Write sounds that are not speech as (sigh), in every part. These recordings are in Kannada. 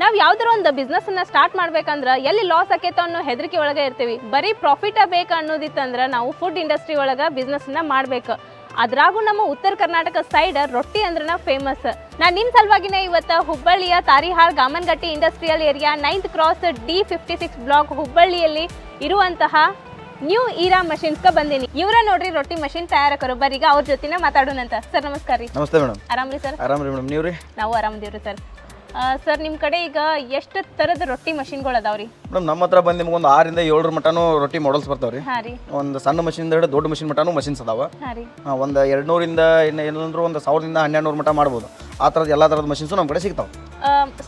ನಾವು ಯಾವ್ದಾರ ಒಂದು ಬಿಸ್ನೆಸ್ ಅನ್ನ ಸ್ಟಾರ್ಟ್ ಮಾಡ್ಬೇಕಂದ್ರೆ ಎಲ್ಲಿ ಲಾಸ್ ಆಕೈತೋ ಅನ್ನೋ ಹೆದರಿಕೆ ಒಳಗೆ ಇರ್ತೀವಿ. ಬರೀ ಪ್ರಾಫಿಟ್ ಬೇಕು ಅನ್ನೋದಿತ್ತಂದ್ರೆ ನಾವು ಫುಡ್ ಇಂಡಸ್ಟ್ರಿ ಒಳಗೆ ಬಿಸ್ನೆಸ್ನ ಮಾಡ್ಬೇಕು. ಅದ್ರಾಗೂ ನಮ್ಮ ಉತ್ತರ ಕರ್ನಾಟಕ ಸೈಡ್ ರೊಟ್ಟಿ ಅಂದ್ರೆ ಫೇಮಸ್ ನಾ ನಿಮ್ಮ ಸಲುವಾಗಿನೇ ಇವತ್ತು ಹುಬ್ಬಳ್ಳಿಯ Tarihal Gamanagatti industrial area ninth cross D fifty six block ಹುಬ್ಬಳ್ಳಿಯಲ್ಲಿ ಇರುವಂತಹ ನ್ಯೂ ಈರಾ ಮಷಿನ್ಸ್ ಬಂದಿನಿ. ಇವರ ನೋಡ್ರಿ ರೊಟ್ಟಿ ಮಷಿನ್ ತಯಾರಕರು. ಬರೀಗ ಅವ್ರ ಮಾತಾಡೋಣ ಮಾತಾಡೋಣಂತ. ಸರ್ ನಮಸ್ಕಾರ ರೀ. ನಮಸ್ತೆ ಮೇಡಮ್. ಆರಾಮ್ರಿ ಸರ್? ಆರಾಮ್ರಿ ಮೇಡಮ್. ನೀವು ರೀ ನಾವು ಆರಾಮದೀವ್ರಿ ಸರ್. ಸರ್ ನಿಮ್ಮ ಕಡೆ ಈಗ ಎಷ್ಟು ಥರದ ರೊಟ್ಟಿ ಮಷಿನ್ಗಳು ಅದಾವ್ರಿ ಮೇಡಮ್ ನಮ್ಮ ಹತ್ರ ಬಂದು ನಿಮ್ಗೆ ಒಂದು ಆರಿಂದ ಏಳರ ಮಟನೂ ರೊಟ್ಟಿ ಮಾಡಲ್ಸ್ ಬರ್ತಾವೆ ರೀ. ಹಾಂ ರೀ. ಒಂದು ಸಣ್ಣ ಮಷಿನ್ ಹಿಡಿದು ದೊಡ್ಡ ಮಷಿನ್ ಮಟನೂ ಮಷಿನ್ಸ್ ಅದಾವ. ಹಾಂ ರೀ. ಒಂದು ಎರಡು ನೂರಿಂದ ಇನ್ನು ಏನಂದ್ರೂ ಒಂದು ಸಾವಿರದಿಂದ ಹನ್ನೆರಡು ನೂರು ಮಟ ಮಾಡ್ಬೋದು. ಆ ಥರದ ಎಲ್ಲ ಥರದ ಮಷಿನ್ಸು ನಮ್ಮ ಕಡೆ ಸಿಗ್ತಾವೆ.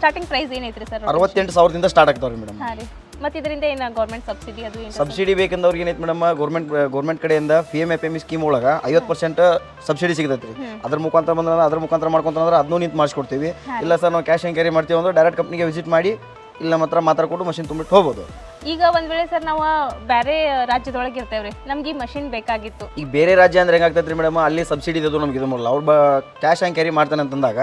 ಸ್ಟಾರ್ಟಿಂಗ್ ಪ್ರೈಸ್ ಏನೈತ್ರಿ ಸರ್ ಅರವತ್ತೆಂಟು ಸಾವಿರದಿಂದ ಸ್ಟಾರ್ಟ್ ಆಗ್ತಾವ್ರಿ ಮೇಡಮ್. ಹಾಂ ರೀ. ಮತ್ತು ಇದರಿಂದ ಏನು ಗೌರ್ಮೆಂಟ್ ಸಬ್ಸಿಡಿ ಅದು ಏನು ಸಬ್ಸಿಡಿ ಬೇಕಂದವ್ರಿಗೆ ಏನೈತೆ ಮೇಡಮ್ ಗೌರ್ಮೆಂಟ್ ಗೌರ್ಮೆಂಟ್ ಕಡೆಯಿಂದ P M F M scheme ಒಳಗೆ ಐವತ್ತು ಪರ್ಸೆಂಟ್ ಸಬ್ಸಿಡಿ ಸಿಗತೈತೆ ರೀ ಅದ್ರ ಮುಖಾಂತರ ಬಂದ್ರೆ ಅದ್ರ ಮುಖಾಂತರ ಮಾಡ್ಕೊಂತಂದ್ರೆ ಅದನ್ನೂ ನಿಂತು ಮಾಡಿಸ್ಕೊಡ್ತೀವಿ. ಇಲ್ಲ ಸರ್ ನಾವು ಕ್ಯಾಶ್ ಆ್ಯಂಡ್ ಕ್ಯಾರಿ ಮಾಡ್ತೀವಿ ಅಂದ್ರೆ ಡೈರೆಕ್ಟ್ ಕಂಪ್ನಿಗೆ ವಿಸಿಟ್ ಮಾಡಿ ಇಲ್ಲ ನಮ್ಮ ಮಾತ್ರ ಕೊಟ್ಟು ಮಷಿನ್ ತುಂಬಿಟ್ಟು ಹೋಗ್ಬೋದು. ಈಗ ಒಂದ್ ವೇಳೆ ಸರ್ ನಾವು ಬೇರೆ ರಾಜ್ಯದೊಳಗೆ ಇರ್ತೇವ್ರಿ ನಮ್ಗೆ ಈ ಮಷಿನ್ ಬೇಕಾಗಿತ್ತು. ಈಗ ಬೇರೆ ರಾಜ್ಯ ಅಂದ್ರೆ ಹೆಂಗಾಗ್ತೈತೆ ರೀ ಮೇಡಮ್ ಅಲ್ಲಿ ಸಬ್ಸಿಡಿ ಇದ್ದು ನಮ್ಗೆ ಇದು ಮಾಡಲ್ಲ ಅವ್ರು ಬ ಕ್ಯಾಶ್ ಆ್ಯಂಡ್ ಕ್ಯಾರಿ ಮಾಡ್ತಾನೆ ಅಂತಂದಾಗ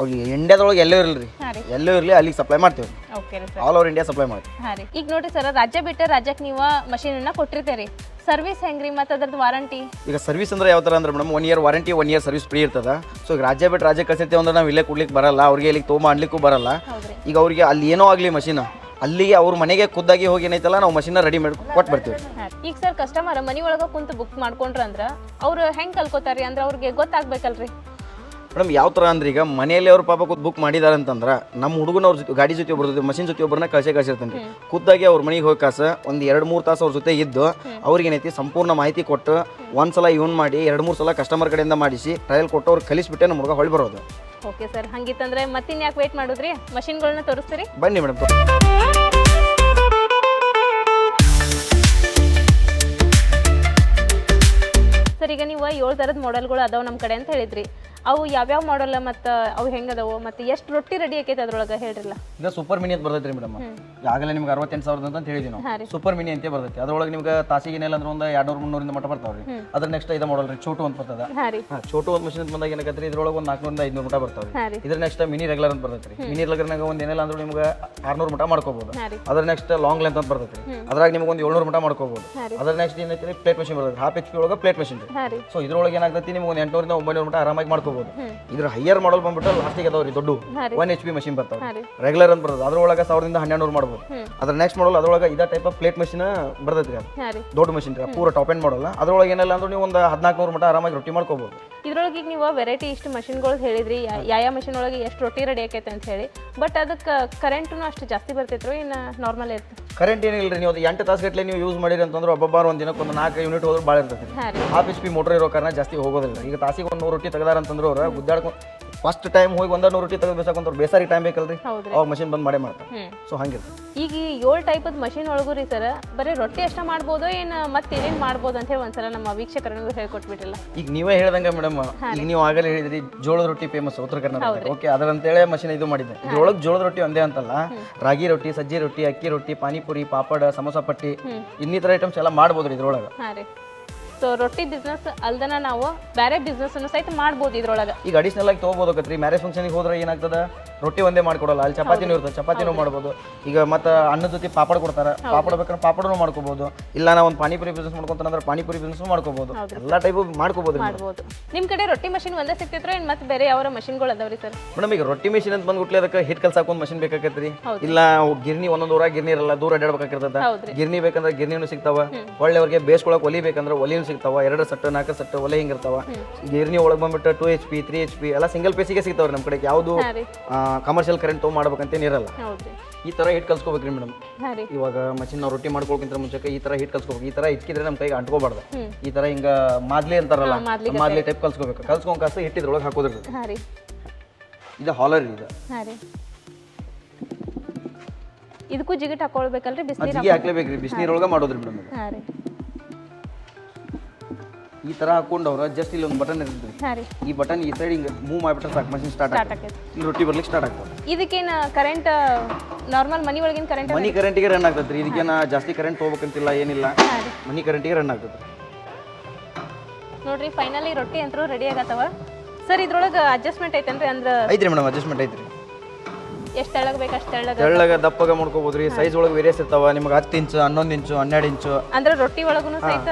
ಅವ್ರಿಗೆ ಇಂಡಿಯಾದೊಳಗೆ ಎಲ್ಲೂ ಇರಲಿ ರೀ. ಹಾಂ ರೀ. ಎಲ್ಲೂ ಇರಲಿ ಅಲ್ಲಿಗೆ ಸಪ್ಲೈ ಮಾಡ್ತೀವಿ. ಓಕೆ ರೀ sir. All over India supply ಮಾಡ್ತೀವಿ. ಹಾಂ ರೀ. ಈಗ ನೋಡಿ ಸರ್ ರಾಜ್ಯ ಬಿಟ್ಟು ರಾಜ್ಯಕ್ಕೆ ನೀವು ಮಷೀನನ್ನ ಕೊಟ್ಟಿರ್ತೀರಿ. ಸರ್ವಿಸ್ ಹೆಂಗ್ರಿ ಮತ್ತೆ ಅದ್ರದ್ದು ವಾರಂಟಿ ಈಗ ಸರ್ವಿಸ್ ಅಂದ್ರೆ ಯಾವ ಥರ ಅಂದ್ರೆ madam one year warranty one year service free ಇರ್ತದೆ. ಸೊ ಈಗ ರಾಜ್ಯ ಬಿಟ್ಟು ರಾಜ್ಯ ಕಳ್ಸಿರ್ತೀವಿ ಅಂದ್ರೆ ನಾವು ಇಲ್ಲೇ ಕೊಡ್ಲಿಕ್ಕೆ ಬರಲ್ಲ ಅವ್ರಿಗೆ ಇಲ್ಲಿಗೆ ತೊಗೊಂಬ ಅನ್ಲಿಕ್ಕೂ ಬರಲ್ಲ. ಹೌದ್ರಿ. ಈಗ ಅವ್ರಿಗೆ ಅಲ್ಲಿ ಏನೋ ಆಗಲಿ ಮಷೀನ್ ಅಲ್ಲಿಗೆ ಅವ್ರ ಮನೆಗೆ ಖುದ್ದಾಗಿ ಹೋಗಿ ಏನೈತಲ್ಲ ನಾವು ಮಷೀನ್ ರೆಡಿ ಮಾಡಿ ಕೊಟ್ಟು ಬರ್ತೀವಿ. ಹಾಂ ಈಗ ಸರ್ ಕಸ್ಟಮರ್ ಮನಿ ಒಳಗೆ ಕುಂತು ಬುಕ್ ಮಾಡ್ಕೊಂಡ್ರ ಅಂದ್ರೆ ಅವ್ರು ಹೆಂಗೆ ಕಲ್ಕೋತಾರಿ ಅಂದ್ರೆ ಅವ್ರಿಗೆ ಗೊತ್ತಾಗ್ಬೇಕಲ್ರಿ. ಮೇಡಮ್ ಯಾವ ಥರ ಅಂದ್ರೆ ಈಗ ಮನೆಯಲ್ಲಿ ಅವ್ರ ಪಾಪ ಕೂತ್ ಬುಕ್ ಮಾಡಿದಾರೆ ಅಂತಂದ್ರೆ ನಮ್ಮ ಹುಡುಗನ ಅವ್ರ ಜೊತೆ ಗಾಡಿ ಜೊತೆ ಒಬ್ಬರು ಮಷಿನ್ ಜೊತೆ ಒಬ್ಬರನ್ನ ಕಳಿಸೇ ಕಳ್ಸಿರ್ತಾನೆ. ರೀ ಖುದ್ದಾಗಿ ಅವ್ರ ಮನೆಗೆ ಹೋಗಿ ಕಾಸ ಒಂದು ಎರಡು ಮೂರು ತಾಸು ಅವ್ರ ಜೊತೆ ಇದ್ದು ಅವ್ರಿಗೆ ಏನೈತಿ ಸಂಪೂರ್ಣ ಮಾಹಿತಿ ಕೊಟ್ಟು ಒಂದ್ಸಲ ಇವನ್ ಮಾಡಿ ಎರಡು ಮೂರು ಸಲ ಕಸ್ಟಮರ್ ಕಡೆಯಿಂದ ಮಾಡಿಸಿ ಟ್ರಯಲ್ ಕೊಟ್ಟು ಅವ್ರು ಕಲಿಸ್ಬಿಟ್ಟೆ ನಮ್ಮ ಹುಡುಗ ಹೊಳಿ ಬರೋದು. ಓಕೆ ಸರ್ ಹಂಗಿತ್ತಂದ್ರೆ ಮತ್ತಿನ್ ಯಾಕೆ ವೇಟ್ ಮಾಡಿದ್ರಿ? ಮಷಿನ್ಗಳನ್ನ ತೋರಿಸ್ತೀರಿ? ಬನ್ನಿ ಮೇಡಮ್. ಸರ್ ಈಗ ನೀವು ಏಳು ಥರದ ಮಾಡೆಲ್ಗಳು ಅದಾವೆ ನಮ್ಮ ಕಡೆ ಅಂತ ಹೇಳಿದ್ರಿ. ಅವು ಯಾವ್ಯಾವ ಮಾಡಲ್ಲ ಮತ್ತು ಅವು ಹೆಂಗದವು? ಮತ್ತು ಎಷ್ಟು ರೊಟ್ಟಿ ರೆಡಿ ಆಕೈತೆ ಅದ್ರೊಳಗೆ? ಹೇಳ್ರಲ್ಲ. ಈಗ ಸೂಪರ್ ಮಿನಿ ಅಂತ ಬರ್ತೈತೆ ರೀ ಮೇಡಮ್ ಆಗಲೇ ನಿಮ್ಗೆ ಅರವತ್ತೆಂಟು ಸಾವಿರದ ಅಂತ ಹೇಳಿದ್ವಿ ನಾವು. ಸೂಪರ್ ಮಿನಿ ಅಂತ ಬರ್ತೈತೆ. ಅದ್ರೊಳಗೆ ನಿಮ್ಗೆ ತಾಸಿಗೆ ಏನಿಲ್ಲ ಅಂದ್ರೆ ಒಂದು ಎರಡು ನೂರು ಮುನ್ನೂರಿಂದ ಮಟ್ಟ ಬರ್ತಾವ್ರಿ. ಅದ್ರ ನೆಕ್ಸ್ಟ್ ಇದು ಮಾಡಲ್ ರೀ ಚೋಟು ಅಂತ ಬರ್ತದ. ಚೋಟು ಒಂದು ಮಷಿನ್ ಬಂದಾಗ ಏನಾಗತ್ತೆ ರೀ ಇದ್ರೊಳಗೆ ಒಂದು ನಾಲ್ಕುನೂರಿಂದ ಐದುನೂರು ಮಟ್ಟ ಬರ್ತಾವ್ರಿ. ಇದ್ರ ನೆಕ್ಸ್ಟ್ ಮಿನಿ ರೆಗ್ಯುಲರ್ ಅಂತ ಬರ್ತೈತೆ ಮಿನಿ ರೆಗ್ಯುಲರ್ನಾಗ ಒಂದು ಏನಿಲ್ಲ ಅಂದ್ರೆ ನಿಮ್ಗೆ ಆರ್ನೂರು ಮಟ್ಟ ಮಾಡ್ಕೋಬಹುದು ಅದ್ರ ನೆಕ್ಸ್ಟ್ ಲಾಂಗ್ ಲೆಂತ್ ಅಂತ ಬರ್ತೈತೆ ಅದ್ರಾಗ ನಿಮ್ಗೆ ಒಂದು ಏಳ್ನೂರು ಮಟ್ಟ ಮಾಡ್ಕೋಬಹುದು ಅದ್ರ ನೆಕ್ಸ್ಟ್ ಏನೈತೆ ಪ್ಲೇಟ್ ಮಷಿನ್ ಬರ್ತೈತೆ ಹಾಫ್ ಎಚ್ ಪಿ ಒಳಗೆ ಪ್ಲೇಟ್ ಮಷಿನ್ ಸೊ ಇದ್ರೊಳಗೆ ಏನಾಗ್ತೈತಿ? ನಿಮ್ಗೆ ಒಂದು ಎಂಟುನೂರಿಂದ ಒಂಬೈನೂರು ಮಟ್ಟ ಆರಾಮಾಗಿ ಮಾಡ್ಕೋಬೋದು. ಹ್ಮ್. ಇದ್ರ ಹೈಯರ್ ಮಾಡಲ್ ಬಂದ್ಬಿಟ್ಟು ಲಾಸ್ಟಿಗೆ ಅದಾವ್ರಿ ದೊಡ್ಡ. ಒನ್ ಎಚ್ ಪಿ ಮಷಿನ್ ಬರ್ತಾವೆ ರೆಗ್ಯುಲರ್ ಅಂತ ಬರ್ತದೆ. ಅದ್ರೊಳಗೆ ಸಾವಿರದಿಂದ ಹನ್ನೆರಡು ಮಾಡ್ಬೋದು. ಅದ್ರ ನೆಕ್ಸ್ಟ್ ಮಾಡಲ್ ಅದ್ರೊಳಗೆ ಇದೇ ಟೈಪ್ ಆಫ್ ಪ್ಲೇಟ್ ಮಷಿನ್ ಬರ್ತೈತಿ ಅದು. ದೊಡ್ಡ ಮಷಿನ್ ರೀ ಪೂರ ಟಾಪ್ ಎಂಡ್ ಮಾಡಲ್ಲ ಅದ್ರೊಳಗೆ ಏನಿಲ್ಲ ಅಂದ್ರೆ ನೀವು ಒಂದು ಹದಿನಾಲ್ಕು ನೂರು ಮಟ್ಟ ಆರಾಮಾಗಿ ರೊಟ್ಟಿ ಮಾಡ್ಕೋಬಹುದು ಇದ್ರೊಳಗೆ ಈಗ ನೀವು ವೆರೈಟಿ ಇಷ್ಟು ಮಷಿನ್ಗಳು ಹೇಳಿದ್ರಿ ಯಾವ ಮಷಿನ್ ಒಳಗೆ ಎಷ್ಟು ರೊಟ್ಟಿ ರೆಡಿ ಆಕೈತೆ ಅಂತ ಹೇಳಿ. ಬಟ್ ಅದಕ್ಕೆ ಕರೆಂಟ್ನು ಅಷ್ಟು ಜಾಸ್ತಿ ಬರ್ತೈತ್ರೋ ಇನ್ನು ನಾರ್ಮಲ್ ಇರ್ತದೆ ಕರೆಂಟ್ ಏನಿಲ್ಲ ರೀ ನೀವು? ಅದು ಎಂಟು ತಾಸು ಗಟ್ಟಲೆ ನೀವು ಯೂಸ್ ಮಾಡಿರಿ ಅಂತಂದ್ರೆ ಒಬ್ಬೊಬ್ಬರು ಒಂದು ದಿನಕ್ಕೆ ಒಂದು ನಾಲ್ಕು ಯೂನಿಟ್ ಹೋದ್ರೆ ಭಾಳ ಇರ್ತದೆ ಹಾಫ್ ಎಚ್ ಪಿ ಮೋಟರ್ ಇರೋ ಕಾರಣ ಜಾಸ್ತಿ ಹೋಗೋದಿಲ್ಲ. ಈಗ ತಾಸಿಗೆ ಒಂದು ನೂರು ರೊಟ್ಟಿ ತೆಗೆದಾರ ಅಂತಂದ್ರೆ ಅವ್ರು ಗುದ್ದಾಡ್ಕೊಂಡು ಫಸ್ಟ್ ಟೈಮ್ ಹೋಗಿ ಒಂದ ನೂರು ರೊಟ್ಟಿ ತೆಗೆದು ಬೇಸಾಕೊಂಡ್ರು ಬೇಸಾರಿ ಟೈಮ್ ಬೇಕಲ್ರಿ? ಹೌದ್ರಿ. ಅವಾಗ ಮಷಿನ್ ಬಂದ್ ಮಾಡೇ ಮಾಡ್ತಾರೆ. ಸೊ ಹಂಗಿರ್ತದೆ ಈಗ ಈ ಏಳು ಟೈಪದ ಮಷಿನ್ ಒಳಗು ರೀ ಸರ್ ಬರೀ ರೊಟ್ಟಿ ಅಷ್ಟ ಮಾಡ್ಬೋದು ಏನು ಮತ್ತೆ ಏನೇನು ಮಾಡ್ಬೋದು ಅಂತ ಹೇಳಿ ಒಂದ್ಸಲ ನಮ್ಮ ವೀಕ್ಷಕರನಿಗೂ ಹೇಳ್ಕೊಟ್ಬಿಟ್ಟಿಲ್ಲ ಈಗ ನೀವೇ ಹೇಳ್ದಂಗೆ ಮೇಡಮ್ ಈಗ ನೀವು ಆಗಲೇ ಹೇಳಿದ್ರಿ ಜೋಳದ ರೊಟ್ಟಿ ಫೇಮಸ್ ಉತ್ತರ ಕರ್ನಾಟಕ ಓಕೆ ಅದರಂತೇಳಿ ಮಷಿನ್ ಇದು ಮಾಡಿದ್ದೆ. ಇದ್ರೊಳಗೆ ಜೋಳದ ರೊಟ್ಟಿ ಒಂದೇ ಅಂತಲ್ಲ ರಾಗಿ ರೊಟ್ಟಿ ಸಜ್ಜಿ ರೊಟ್ಟಿ ಅಕ್ಕಿ ರೊಟ್ಟಿ ಪಾನಿಪುರಿ ಪಾಪಡ ಸಮೋಸಾ ಪಟ್ಟಿ ಇನ್ನಿತರ ಐಟಮ್ಸ್ ಎಲ್ಲ ಮಾಡ್ಬೋದು ರೀ ಇದ್ರೊಳಗೆ. ಹಾಂ ರೀ. ಸೊ ರೊಟ್ಟಿ ಬಿಸ್ನೆಸ್ ಅಲ್ದನ ನಾವು ಬೇರೆ ಬಿಸ್ನೆಸ್ಸನ್ನು ಸಹಿತ ಮಾಡ್ಬೋದು ಇದ್ರೊಳಗೆ. ಈಗ ಅಡಿಷನಲ್ ಆಗಿ ತೊಗೋಬೋದಕ್ಕತ್ರಿ ಮ್ಯಾರೇಜ್ ಫಂಕ್ಷನ್ಗೆ ಹೋದ್ರೆ ಏನಾಗ್ತದ? ರೊಟ್ಟಿ ಒಂದೇ ಮಾಡ್ಕೊಡಲ್ಲ. ಅಲ್ಲಿ ಚಪಾತಿನೂ ಇರ್ತದೆ ಚಪಾತಿನೂ ಮಾಡ್ಬೋದು. ಈಗ ಮತ್ತೆ ಅನ್ನದ ಜೊತೆ ಪಾಪಡ್ ಕೊಡ್ತಾರೆ. ಪಾಪಡ್ ಬೇಕಾದ್ರೆ ಪಾಪಡನು ಮಾಡ್ಕೋಬಹುದು ಇಲ್ಲ ನಾವು ಒಂದು ಪಾನಿಪುರಿ ಬಿಸ್ನೆಸ್ ಮಾಡ್ಕೊಂತಾನೆ ಅಂದ್ರೆ ಪಾನಿಪುರಿ ಬಿಸ್ನೆಸ್ ಮಾಡ್ಕೋಬಹುದು ಎಲ್ಲ ಟೈಪ್ ಮಾಡ್ಕೋಬಹುದು ನಿಮ್ ಕಡೆ ರೊಟ್ಟಿ ಮಷಿನ್ ಒಂದೇ ಸಿಕ್ತಿದ್ರೆ ಏನ್ ಮತ್ತೆ ಬೇರೆ ಯಾವ ಮಷಿನ್ಗಳು ಅದಾವ್ರಿ ಸರ್ ಮೇಡಮ್ ಈಗ ರೊಟ್ಟಿ ಮಷಿನ್ ಅಂತ ಬಂದ್ಬಿಟ್ಲೆ ಅದಕ್ಕೆ ಹಿಟ್ ಕಲ್ಸಾಕ ಒಂದು ಮಷಿನ್ ಬೇಕಾಕೈತ್ರಿ. ಹೌದು. ಇಲ್ಲ ಗಿರ್ನಿ ಒಂದೊಂದು ಊರಾಗ ಗಿರ್ನಿ ಇರಲ್ಲ ದೂರ ಅಡ್ಡಾಡ್ಬೇಕಾಗಿರ್ತದ ಗಿರ್ನಿ ಬೇಕಂದ್ರೆ ಗಿರ್ನಿನೂ ಸಿಗ್ತಾವ. ಒಳ್ಳೆಯವ್ರಿಗೆ ಬೇಸ್ಕೊಳಕ್ ಒಲಿ ಬೇಕಂದ್ರೆ ಒಲಿನೂ ಸಿಗ್ತಾವ ಎರಡು ಸಟ್ಟು ನಾಲ್ಕು ಸಟ್ಟು ಒಲೆ ಹಿಂಗಿರ್ತಾವ ಗಿರ್ನಿ ಒಳಗೆ ಬಂದ್ಬಿಟ್ಟು two H P three H P ಎಲ್ಲ ಸಿಂಗಲ್ ಪೇಸಿಗೆ ಸಿಗ್ತಾವ್ರಿ ನಮ್ಮ ಕಡೆ ಯಾವುದು ಕಮರ್ಷಿಯಲ್ ಕರೆಂಟ್ ತೊಗೊಂಡು ಮಾಡ್ಬೇಕಂತೇನು ಇರಲ್ಲ. ಈ ಥರ ಹಿಟ್ ಕಲ್ಸ್ಕೋಬೇಕ್ರಿ ಮೇಡಮ್ ಇವಾಗ ಮಷಿನ್ ನಾವು ರೊಟ್ಟಿ ಮಾಡ್ಕೊಳಕ್ಕಿಂತ ಮುಂಚೆ ಈ ಥರ ಹಿಟ್ ಕಲ್ಸ್ಕೋಬೇಕು. ಈ ಥರ ಇಟ್ಕಿದ್ರೆ ನಮ್ಮ ಕೈಗೆ ಅಂಟ್ಕೋಬಾರ್ದು. ಈ ಥರ ಹಿಂಗ ಮಾದ್ಲಿ ಅಂತಾರಲ್ಲ ಮಾದ್ಲಿ ಟೈಪ್ ಕಲ್ಸ್ಕೋಬೇಕು. ಕಲ್ಸ್ಕೊಂಡ್ ಕಾಸು ಹಿಟ್ಟಿದ್ರೊಳಗೆ ಹಾಕೋದ್ರಿ ಇದು ಹಾಲರ್ ಇದು. ಇದಕ್ಕೂ ಜಿಗಿಟ್ ಹಾಕೊಳ್ಬೇಕಲ್ರಿ ಬಿಸಿನೀರು ಹಾಕ್ಲೇಬೇಕ್ರಿ ಬಿಸಿನೀರೊಳಗೆ ಮಾಡೋದ್ರಿ ಮೇಡಮ್ ಇದು. ಹಾಂ ರೀ. ಈ ಥರ ಹಾಕೊಂಡವ್ರ ಜಸ್ಟ್ ಇಲ್ಲಿ ಒಂದು ಬಟನ್ ಇರ್ತದೆ. ಹಾಂ ರೀ. ಈ ಬಟನ್ ಈ ಸೈಡ್ ಹಿಂಗೆ ಮೂವ್ ಮಾಡಿಬಿಟ್ರೆ ಸಾಕು ಮಷಿನ್ ಸ್ಟಾರ್ಟ್ ಸ್ಟಾರ್ಟ್ ಆಗ್ತದೆ. ಆಕೈತಿ ಇಲ್ಲಿ ರೊಟ್ಟಿ ಬರ್ಲಿಕ್ಕೆ ಸ್ಟಾರ್ಟ್ ಆಗ್ತದೆ. ಇದಕ್ಕೇನು ಕರೆಂಟ್ ನಾರ್ಮಲ್ ಮನಿ ಒಳಗಿನ ಕರೆಂಟ್ ಮನಿ ಕರೆಂಟಿಗೆ ರನ್ ಆಗ್ತದೆ ರೀ. ಇದಕ್ಕೇನ ಜಾಸ್ತಿ ಕರೆಂಟ್ ಹೋಗ್ಬೇಕಂತಿಲ್ಲ ಏನಿಲ್ಲ. ಮನಿ ಕರೆಂಟಿಗೆ ರನ್ ಆಗ್ತದೆ. ನೋಡ್ರಿ ಫೈನಲಿ ರೊಟ್ಟಿ ಅಂತರೂ ರೆಡಿ ಆಗತ್ತವ. ಸರ್ ಇದ್ರೊಳಗೆ ಅಡ್ಜಸ್ಟ್ಮೆಂಟ್ ಐತೇನ್ರಿ ಅಂದ್ರೆ ಐತ್ರಿ ಮೇಡಮ್ ಅಡ್ಜಸ್ಟ್ಮೆಂಟ್ ಐತ್ರಿ. ಎಷ್ಟು ತೆಳ್ಳಗ ಅಷ್ಟು ತೆಳ್ಳಗ ತೆಳ್ಳಗ ದಪ್ಪಗ ಮಾಡ್ಕೋಬಹುದು ರೀ ಸೈಜ್ ಒಳಗೆ ವೇರಿಯಸ್ ಇರ್ತಾವ. ನಿಮ್ಗೆ ಹತ್ತು ಇಂಚು ಹನ್ನೊಂದು ಇಂಚು ಹನ್ನೆರಡು ಇಂಚು. ಅಂದ್ರೆ ರೊಟ್ಟಿ ಒಳಗೂ ಸಹಿತ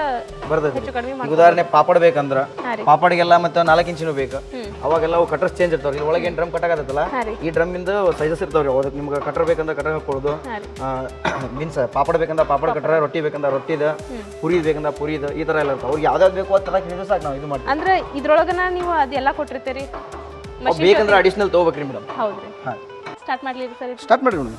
ಕಡಿಮೆ ಈಗ ಉದಾಹರಣೆ ಪಾಪಡ್ ಬೇಕಂದ್ರ. ಪಾಪಡ್ಗೆಲ್ಲ ರೀ. ಪಾಪಡಿಗೆಲ್ಲ ಮತ್ತೆ ನಾಲ್ಕು ಇಂಚಿನೂ ಬೇಕು. ಅವಾಗೆಲ್ಲ ಅವು ಕಟರ್ಸ್ ಚೇಂಜ್ ಇರ್ತಾವ್ರಿ. ಇದ್ರ ಒಳಗೆ ಏನು ಡ್ರಮ್ ಕಟ್ ಆಗತ್ತಲ್ಲ ರೀ. ಈ ಡ್ರಮ್ ಇಂದ ಸೈಜಸ್ ಇರ್ತಾವ್ರಿ. ಅದಕ್ಕೆ ನಿಮ್ಗೆ ಕಟರ್ ಬೇಕಂದ್ರೆ ಕಟರ್ ಹಾಕೊಳ್ಳೋದು ಹಾ ರೀ. ಮೀನ್ಸ್ (coughs) ಪಾಪಡ್ ಬೇಕಂದ್ರೆ ಪಾಪಡ್ ಕಟ್ರ ರೊಟ್ಟಿ ಬೇಕಂದ್ರೆ ರೊಟ್ಟಿದ ಪುರಿ ಬೇಕಂದ್ರೆ ಪುರಿದ ಈ ಥರ ಎಲ್ಲ ಇರ್ತಾವ. ಅವ್ರಿಗೆ ಯಾವ್ದಾವ್ದು ಬೇಕು ಆ ತರಕ್ಕೆ ಹೇಳಿದ್ರೆ ಸಾಕು ನಾವು ಇದು ಮಾಡ್ತೀವಿ. ಅಂದ್ರೆ ಇದ್ರೊಳಗನ ನೀವು ಅದೆಲ್ಲ ಕೊಟ್ಟಿರ್ತೀರಿ? ಬೇಕಂದ್ರೆ ಅಡಿಷನಲ್ ತೊಗೋಬೇಕ್ರಿ ಮೇಡಮ್ ಹೌದು ಹಾಂ. ಸ್ಟಾರ್ಟ್ ಮಾಡ್ಲಿ ಸರ್ ಇದು? ಸ್ಟಾರ್ಟ್ ಮಾಡಿ ಮೇಡಮ್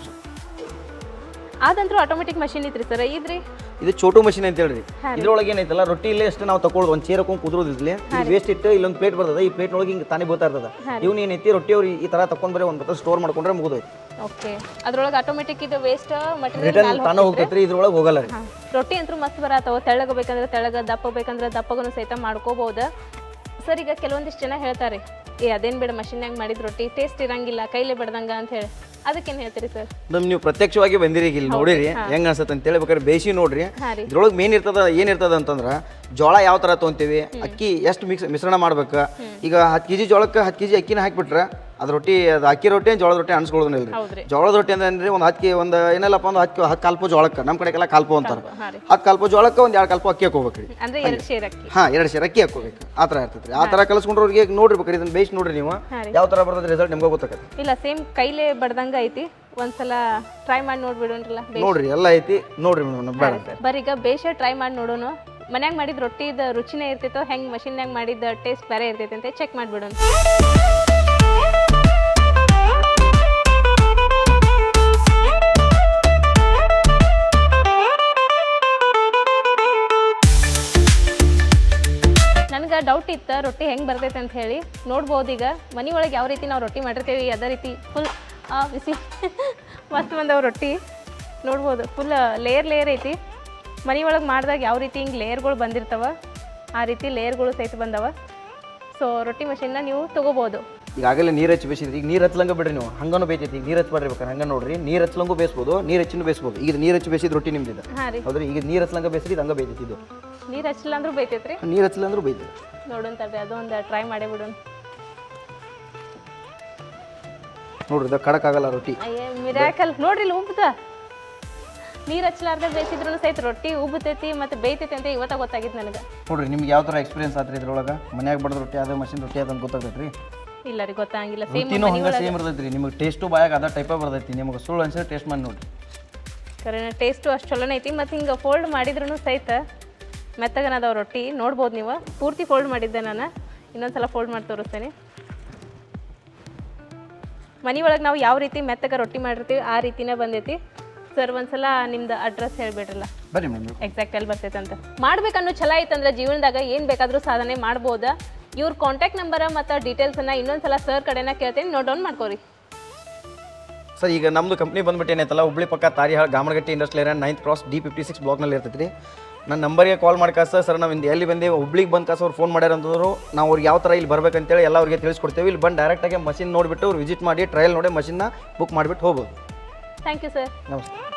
ಅದಂತೂ ಆಟೋಮೆಟಿಕ್ ಮಷಿನ್ ಐತ್ರಿ ಸರ್ ಇದ್ರಿ ಇದು ಚೋಟು ಮಷಿನ್ ಅಂತ ಹೇಳ್ರಿ. ಇದ್ರೊಳಗೆ ಏನೈತಲ್ಲ ರೊಟ್ಟಿ ಇಲ್ಲೇ ಎಷ್ಟು ನಾವು ತಗೊಳ್ಳೋದು ಒಂದು ಚೇರ್ ಹಾಕೊಂಡು ಕುದ್ರೋದಿಲ್ಲ ವೇಸ್ಟ್ ಇಟ್ಟು ಇಲ್ಲೊಂದು ಪ್ಲೇಟ್ ಬರ್ತದೆ ಈ ಪ್ಲೇಟ್ ಒಳಗೆ ಹಿಂಗೆ ತಾನೇ ಬೋತಾ ಇರ್ತದೆ. ಇವ್ನು ಏನೈತಿ ರೊಟ್ಟಿ ಅವ್ರು ಈ ತರ ತಗೊಂಡ್ ಬರೀ ಒಂದು ಬತ್ತ ಸ್ಟೋರ್ ಮಾಡ್ಕೊಂಡ್ರೆ ಮುಗಿದೋಯ್ತು. ಓಕೆ ಅದ್ರೊಳಗೆ ಆಟೋಮೆಟಿಕ್ ಇದು ವೇಸ್ಟ್ ಮಟೀರಿಯಲ್ ರಿಟರ್ನ್ ತಾನೇ ಹೋಗ್ತೈತ್ರಿ? ಇದ್ರೊಳಗೆ ಹೋಗಲ್ಲ ರೀ. ರೊಟ್ಟಿ ಅಂತೂ ಮಸ್ತ್ ಬರತ್ತವ ತೆಳ್ಳಗ ಬೇಕಂದ್ರೆ ತೆಳ್ಳಗ ದಪ್ಪ ಬೇಕಂದ್ರೆ ದಪ್ಪಗೂ ಸಹಿತ ಮಾಡ್ಕೋಬಹುದು ಸರ್ ಈಗ ಕೆಲವೊಂದಿಷ್ಟು ಜನ ಹೇಳ್ತಾರೆ ಏ ಅದೇನು ಬೇಡ ಮಷಿನ್ಯಾಗ ಮಾಡಿದ ರೊಟ್ಟಿ ಟೇಸ್ಟ್ ಇರಂಗಿಲ್ಲ ಕೈಲೇ ಬಿಡ್ದಂಗ ಅಂತ ಹೇಳಿ. ಅದಕ್ಕೇನು ಹೇಳ್ತೀರಿ ಸರ್? ನಮ್ ನೀವು ಪ್ರತ್ಯಕ್ಷವಾಗಿ ಬಂದಿರಿ ಇಲ್ಲಿ ನೋಡಿರಿ ಹೆಂಗ್ ಅನ್ಸತ್ತೆ ಅಂತ ಹೇಳ್ಬೇಕಾದ್ರೆ ಬೇಯಿಸಿ ನೋಡ್ರಿ. ಇದ್ರೊಳಗೆ ಮೇನ್ ಇರ್ತದ ಏನ್ ಇರ್ತದ ಅಂತಂದ್ರ ಜೋಳ ಯಾವ ತರ ತೊಗೊಂತೀವಿ ಅಕ್ಕಿ ಎಷ್ಟು ಮಿಕ್ಸ್ ಮಿಶ್ರಣ ಮಾಡ್ಬೇಕು ಈಗ ಹತ್ತು ಕೆಜಿ ಜೋಳಕ್ಕೆ ಹತ್ತು ಕೆಜಿ ಅಕ್ಕಿನ ಹಾಕ್ಬಿಟ್ರೆ ಅದು ರೊಟ್ಟಿ ಅದು ಅಕ್ಕಿ ರೊಟ್ಟಿ ಜೋಳದ ರೊಟ್ಟಿ ಅನ್ಸ್ಕೊಳ್ಳೋದಿಲ್ಲ ರೀ. ಜೋಳದ ರೊಟ್ಟಿ ಅಂದ್ರೆ ಒಂದು ಅಕ್ಕಿ ಒಂದು ಏನಲ್ಲಪ್ಪ ಒಂದು ಹಕ್ಕಿ ಹತ್ತು ಕಾಲ್ಪು ಜೋಳಕ್ಕೆ. ನಮ್ಮ ಕಡೆಗೆಲ್ಲ ಕಾಲ್ಪು ಅಂತಾರೆ. ಹತ್ತು ಕಾಲ್ಪು ಜೋಳಕ್ಕೆ ಒಂದು ಎರಡು ಕಾಲ್ಪು ಅಕ್ಕಿ ಹಾಕೋಬೇಕು ರೀ ಅಂದ್ರೆ ಎರಡು ಶೇರ್ ಅಕ್ಕಿ. ಹಾಂ ಎರಡು ಸೇರು ಅಕ್ಕಿ ಹಾಕೋಬೇಕು. ಆ ತರ ಇರ್ತೈತೆ ರೀ ಆ ಥರ ಕಲಿಸ್ಕೊಂಡ್ರವ್ರಿಗೆ ನೋಡಿರ್ಬೇಕು ಇದನ್ನ ಬೇಯಿಸಿ ನೋಡ್ರಿ ನೀವು. ಯಾವ ತರ ಬರ್ತದೆ ರಿಸಲ್ಟ್ ನಿಮ್ಗೆ ಗೊತ್ತಾಗತ್ತೆ ಇಲ್ಲ ಸೇಮ್ ಕೈಲೇ ಬಡದಂಗ ಐತಿ. ಒಂದ್ಸಲ ಟ್ರೈ ಮಾಡಿ ನೋಡ್ಬಿಡೋಣ್ರಲ್ಲ? ನೋಡ್ರಿ ಎಲ್ಲ ಐತಿ. ನೋಡ್ರಿ ಬೇಡ ಈಗ ಬೇಷ ಟ್ರೈ ಮಾಡಿ ನೋಡೋಣ ಮನ್ಯಾಗ ಮಾಡಿದ ರೊಟ್ಟಿದ ರುಚಿನೇ ಇರ್ತಿತ್ತು ಹೆಂಗೆ ಮಷಿನ್ಯಾಗ ಮಾಡಿದ ಟೇಸ್ಟ್ ಬೇರೆ ಇರ್ತೈತೆ ಅಂತ ಚೆಕ್ ಮಾಡಿಬಿಡೋಣ. ರೊಟ್ಟಿ ಹೆಂಗೆ ಬರ್ತೈತೆ ಅಂತ ಹೇಳಿ ನೋಡ್ಬೋದು ಈಗ. ಮನೆ ಒಳಗೆ ಯಾವ ರೀತಿ ನಾವು ರೊಟ್ಟಿ ಮಾಡಿರ್ತೀವಿ ಅದೇ ರೀತಿ ಫುಲ್ ಬಿಸಿ. (laughs) ಮಸ್ತ್ ಬಂದವು ರೊಟ್ಟಿ. ನೋಡ್ಬೋದು ಫುಲ್ ಲೇಯರ್ ಲೇಯರ್ ಐತಿ. ಮನೆ ಒಳಗೆ ಮಾಡಿದಾಗ ಯಾವ ರೀತಿ ಹಿಂಗೆ ಲೇಯರ್ಗಳು ಬಂದಿರ್ತಾವ ಆ ರೀತಿ ಲೇಯರ್ಗಳು ಸಹಿತ ಬಂದವ. ಸೊ ರೊಟ್ಟಿ ಮಷಿನ್ನ ನೀವು ತೊಗೋಬೋದು. ಈಗಾಗಲೇ ನೀರು ಹಚ್ಚಿ ಬೇಯಿಸಿದ್ರಿ. ಈಗ ನೀರು ಹಚ್ಚಲಂಗ ಬಿಡ್ರಿ ನೀವು. ಹಂಗನೂ ಬೇಯ್ತೈತಿ. ಈಗ ನೀರು ಹಚ್ಚಬೇಡ್ರಿ ಬೇಕಾರೆ ಹಂಗೆ ನೋಡ್ರಿ. ನೀರು ಹಚ್ಚಲಂಗೂ ಬೇಯಿಸ್ಬೋದು ನೀರು ಹಚ್ಚಿನೂ ಬೇಯಿಸ್ಬೋದು. ಈಗ ನೀರು ಹಚ್ಚಿ ಬೇಯಿಸಿದ ರೊಟ್ಟಿ ನಿಮ್ದಿದೆ. ಹಾಂ ರೀ. ಹೌದ್ರಿ? ಈಗ ನೀರು ಹಚ್ಚಲಂಗ ಇದು ಹಂಗೆ ಬೇಯ್ತೈತಿ ಇದು. ನೀರು ಹಚ್ಚಿಲ್ಲ ಅಂದ್ರೂ ಬೈತೈತ್ರಿ? ನೀರು ಹಚ್ಚಿಲ್ಲ ಅಂದ್ರೂ ಬೈತೈತೆ. ನೋಡೋಣ ತಡ್ರಿ ಅದು ಒಂದು ಟ್ರೈ ಮಾಡೇ ಬಿಡೋಣ ನೋಡ್ರಿ ಇದು ಖಡಕ್ ಆಗಲ್ಲ ರೊಟ್ಟಿ. ಅಯ್ಯೇ ಮಿರಾಕಲ್ ನೋಡ್ರಿ ಇಲ್ಲಿ ಉಬ್ಬದ ನೀರು ಹಚ್ಚಲಾರ್ದೆ ಬೇಯಿಸಿದ್ರು ಸಹಿತ ರೊಟ್ಟಿ ಉಬ್ಬತೈತಿ ಮತ್ತು ಬೇಯ್ತೈತಿ ಅಂತ ಇವತ್ತ ಗೊತ್ತಾಗಿತ್ತು ನನಗೆ. ನೋಡ್ರಿ ನಿಮ್ಗೆ ಯಾವ ಥರ ಎಕ್ಸ್ಪೀರಿಯನ್ಸ್ ಆತ್ರಿ ಇದ್ರೊಳಗೆ? ಮನ್ಯಾಗ ಬಡ್ದ ರೊಟ್ಟಿ ಅದೇ ಮಷಿನ್ ರೊಟ್ಟಿ ಅದಂತ ಗೊತ್ತಾಗ್ತೈತ್ರಿ? ಇಲ್ಲ ರೀ ಗೊತ್ತಾಗಿಲ್ಲ. ಸೇಮ್ ರೊಟ್ಟಿನೂ ಹಂಗೆ ಸೇಮ್ ಇರ್ತೈತಿ ರೀ ನಿಮಗೆ ಟೇಸ್ಟು ಬಾಯಾಗ ಅದ ಟೈಪೇ ಬರ್ತೈತಿ. ನಿಮಗೆ ಸುಳ್ಳು ಅನ್ಸಿದ್ರೆ ಟೇಸ್ಟ್ ಮಾಡಿ ನೋಡ್ರಿ. ಕರೆನ ಟೇಸ್ಟು ಅಷ್ಟು ಚಲೋನೇ ಐತಿ ಮತ್ತು ಹಿಂಗೆ ಫೋಲ್ಡ್ ಮಾಡಿದ್ರು ಸಹಿತ ಮೆತ್ತಗನದವ ರೊಟ್ಟಿ. ನೋಡ್ಬೋದು ನೀವು. ಪೂರ್ತಿ ಫೋಲ್ಡ್ ಮಾಡಿದ್ದೆ ನಾನು. ಇನ್ನೊಂದ್ಸಲ ಫೋಲ್ಡ್ ಮಾಡಿ ತೋರಿಸ್ತೇನೆ. ಮನೆ ಒಳಗೆ ನಾವು ಯಾವ ರೀತಿ ಮೆತ್ತಗ ರೊಟ್ಟಿ ಮಾಡಿರ್ತೀವಿ ಆ ರೀತಿನೇ ಬಂದೈತಿ. ಸರ್ ಒಂದ್ಸಲ ನಿಮ್ದು ಅಡ್ರೆಸ್ ಹೇಳ್ಬಿಡ್ರಲ್ಲ? ಮೇಡಮ್ ಎಕ್ಸಾಕ್ಟ್ ಎಲ್ಲಿ ಬರ್ತೈತೆ ಅಂತ ಮಾಡ್ಬೇಕನ್ನೋ ಛಲ ಐತಂದ್ರೆ ಜೀವನದಾಗ ಏನು ಬೇಕಾದರೂ ಸಾಧನೆ ಮಾಡ್ಬೋದಾ. ಇವ್ರ ಕಾಂಟ್ಯಾಕ್ಟ್ ಮತ್ತೆ ಡೀಟೇಲ್ಸ್ ಡೀಟೇಲ್ಸನ್ನು ಇನ್ನೊಂದ್ಸಲ ಸರ್ ಕಡೆನ ಕೇಳ್ತೀನಿ. Note down ಮಾಡ್ಕೋರಿ. ಸರ್ ಈಗ ನಮ್ಮದು ಕಂಪ್ನಿ ಬಂದ್ಬಿಟ್ಟು ಏನೈತಲ್ಲ ಹುಬ್ಳಿ ಪಕ್ಕ Tarihal Gamanagatti industrial area ninth cross D fifty six ಬ್ಲಾಕ್ನಲ್ಲಿ ಇರ್ತೈತಿ ನನ್ನ ನಂಬರ್ಗೆ ಕಾಲ್ ಮಾಡಿ ಕಾಸ ಸರ್ ನಾವು ಇಂದು ಎಲ್ಲಿ ಬಂದೇವೆ ಹುಬ್ಳಿಗೆ ಬಂದು ಕಾಸು ಅವ್ರು ಫೋನ್ ಮಾಡ್ಯಾರ ಅಂತಂದ್ರು. ನಾವು ಅವ್ರಿಗೆ ಯಾವ ಥರ ಇಲ್ಲಿ ಬರ್ಬೇಕಂತೇಳಿ ಎಲ್ಲ ಅವ್ರಿಗೆ ತಿಳಿಸ್ಕೊಡ್ತೇವೆ. ಇಲ್ಲಿ ಬಂದು ಡೈರೆಕ್ಟಾಗಿ ಮಷಿನ್ ನೋಡಿಬಿಟ್ಟು ಅವ್ರು ವಿಸಿಟ್ ಮಾಡಿ ಟ್ರಯಲ್ ನೋಡಿ ಮಷಿನ್ನ ಬುಕ್ ಮಾಡಿಬಿಟ್ಟು ಹೋಗ್ಬೋದು. ಥ್ಯಾಂಕ್ ಯು ಸರ್ ನಮಸ್ತೆ.